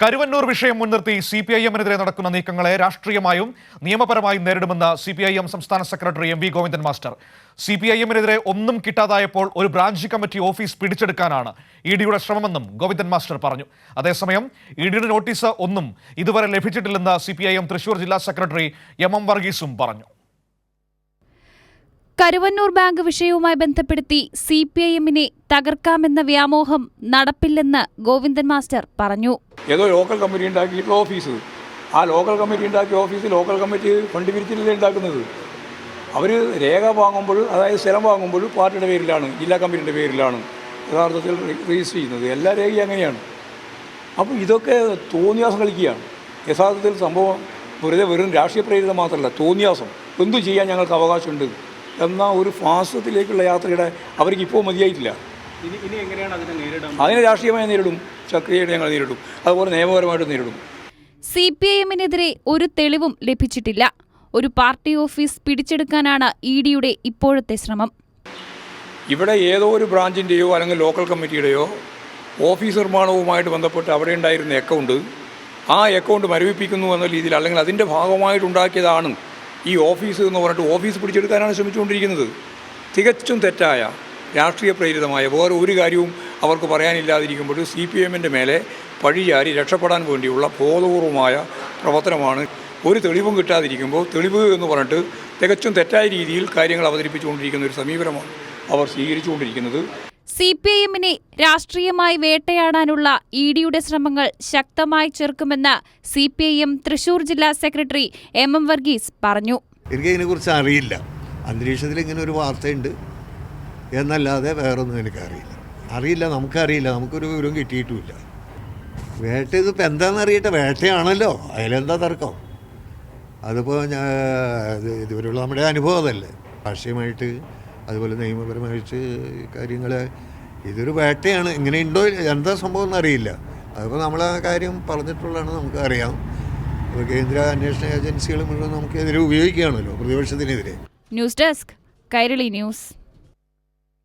കരുവന്നൂർ വിഷയം മുൻനിർത്തി C P I എമ്മിനെതിരെ നടക്കുന്ന നീക്കങ്ങളെ രാഷ്ട്രീയമായും നിയമപരമായും നേരിടുമെന്ന് സി പി ഐ എം സംസ്ഥാന secretary M V Govindan master. C P I എമ്മിനെതിരെ ഒന്നും കിട്ടാതായപ്പോൾ ഒരു ബ്രാഞ്ച് കമ്മിറ്റി ഓഫീസ് പിടിച്ചെടുക്കാനാണ് ഇ ഡിയുടെ ശ്രമമെന്നും ഗോവിന്ദൻ മാസ്റ്റർ പറഞ്ഞു. അതേസമയം ഇ ഡിയുടെ നോട്ടീസ് ഒന്നും ഇതുവരെ ലഭിച്ചിട്ടില്ലെന്ന് സി തൃശൂർ ജില്ലാ സെക്രട്ടറി എം എം വർഗീസും പറഞ്ഞു. കരുവന്നൂർ ബാങ്ക് വിഷയവുമായി ബന്ധപ്പെടുത്തി സി പി ഐ എമ്മിനെ തകർക്കാമെന്ന വ്യാമോഹം നടപ്പില്ലെന്ന് ഗോവിന്ദൻ മാസ്റ്റർ പറഞ്ഞു. ഏതോ ലോക്കൽ കമ്മിറ്റി ഉണ്ടാക്കിയിട്ടുള്ള ഓഫീസ് ആ ലോക്കൽ കമ്മിറ്റി ഉണ്ടാക്കിയ ഓഫീസ് ലോക്കൽ കമ്മിറ്റി ഫണ്ട് പിരിച്ചിട്ടല്ലേ ഉണ്ടാക്കുന്നത്. അവർ രേഖ വാങ്ങുമ്പോൾ അതായത് സ്ഥലം വാങ്ങുമ്പോൾ പാർട്ടിയുടെ പേരിലാണ് ജില്ലാ കമ്മിറ്റിയുടെ പേരിലാണ് യഥാർത്ഥത്തിൽ രജിസ്റ്റർ ചെയ്യുന്നത്. എല്ലാ രേഖയും അങ്ങനെയാണ്. അപ്പോൾ ഇതൊക്കെ തോന്നിയാസം കളിക്കുകയാണ്. യഥാർത്ഥത്തിൽ സംഭവം വെറുതെ വെറും രാഷ്ട്രീയ പ്രേരിതം മാത്രമല്ല തോന്നിയാസം. എന്തു ചെയ്യാൻ ഞങ്ങൾക്ക് അവകാശമുണ്ട്? എന്ന ഒരു ഫാസത്തിലേക്കുള്ള യാത്രയുടെ അവർക്ക് ഇപ്പോൾ മതിയായിട്ടില്ല. ഇനി ഇനി എങ്ങനെയാണ് അതിനെ നേരിടാൻ അതിനെ രാഷ്ട്രീയമായി നേരിടും ചക്രിയായിട്ട് ഞങ്ങൾ നേരിടും അതുപോലെ നിയമപരമായിട്ട് നേരിടും. സി പി ഐ എമ്മിനെതിരെ ഒരു തെളിവും ലഭിച്ചിട്ടില്ല. ഒരു പാർട്ടി ഓഫീസ് പിടിച്ചെടുക്കാനാണ് ഇ ഡിയുടെ ഇപ്പോഴത്തെ ശ്രമം. ഇവിടെ ഏതോ ഒരു ബ്രാഞ്ചിന്റെയോ അല്ലെങ്കിൽ ലോക്കൽ കമ്മിറ്റിയുടെയോ ഓഫീസ് നിർമ്മാണവുമായിട്ട് ബന്ധപ്പെട്ട് അവിടെ ഉണ്ടായിരുന്ന അക്കൗണ്ട് ആ അക്കൗണ്ട് മരവിപ്പിക്കുന്നു എന്ന രീതിയിൽ അല്ലെങ്കിൽ അതിന്റെ ഭാഗമായിട്ടുണ്ടാക്കിയതാണ് ഈ ഓഫീസ് എന്ന് പറഞ്ഞിട്ട് ഓഫീസ് പിടിച്ചെടുക്കാനാണ് ശ്രമിച്ചുകൊണ്ടിരിക്കുന്നത്. തികച്ചും തെറ്റായ രാഷ്ട്രീയ പ്രേരിതമായ വേറെ ഒരു കാര്യവും അവർക്ക് പറയാനില്ലാതിരിക്കുമ്പോൾ സി പി എമ്മിന്റെ മേലെ പഴിചാരി രക്ഷപ്പെടാൻ വേണ്ടിയുള്ള ബോധപൂർവമായ പ്രവർത്തനമാണ്. ഒരു തെളിവും കിട്ടാതിരിക്കുമ്പോൾ തെളിവ് എന്ന് പറഞ്ഞിട്ട് തികച്ചും തെറ്റായ രീതിയിൽ കാര്യങ്ങൾ അവതരിപ്പിച്ചുകൊണ്ടിരിക്കുന്ന ഒരു സമീപനമാണ് അവർ സ്വീകരിച്ചുകൊണ്ടിരിക്കുന്നത്. സി പി ഐ എമ്മിനെ രാഷ്ട്രീയമായി വേട്ടയാടാനുള്ള ഇ ഡിയുടെ ശ്രമങ്ങൾ ശക്തമായി ചെറുക്കുമെന്ന് C P I M Thrissur ജില്ലാ സെക്രട്ടറി എം എം വർഗീസ് പറഞ്ഞു. എനിക്ക് ഇതിനെക്കുറിച്ച് അറിയില്ല. അന്തരീക്ഷത്തിൽ ഇങ്ങനെ ഒരു വാർത്തയുണ്ട്. എന്നല്ലാതെ വേറൊന്നും എനിക്കറിയില്ല അറിയില്ല. നമുക്കറിയില്ല. നമുക്കൊരു വിവരം കിട്ടിയിട്ടുമില്ല. വേട്ട ഇതിപ്പോൾ എന്താണെന്ന് അറിയട്ടെ? വേട്ടയാണല്ലോ. അതിലെന്താ തർക്കം? അതിപ്പോൾ ഞാൻ ഇത് ഇതുവരെയുള്ള നമ്മുടെ അനുഭവം അതല്ലേ. രാഷ്ട്രീയമായിട്ട് അതുപോലെ നിയമപരമായിട്ട് കാര്യങ്ങൾ ഇതൊരു വേട്ടയാണ്. ഇങ്ങനെ ഉണ്ടോ എന്താ സംഭവം എന്നറിയില്ല അതിപ്പോൾ നമ്മൾ ആ കാര്യം പറഞ്ഞിട്ടുള്ളതാണ് നമുക്ക് അറിയാം. ഇപ്പോൾ കേന്ദ്ര അന്വേഷണ ഏജൻസികൾ മുഴുവൻ നമുക്കെതിരെ ഉപയോഗിക്കുകയാണല്ലോ പ്രതിപക്ഷത്തിനെതിരെ. News desk Kairali news.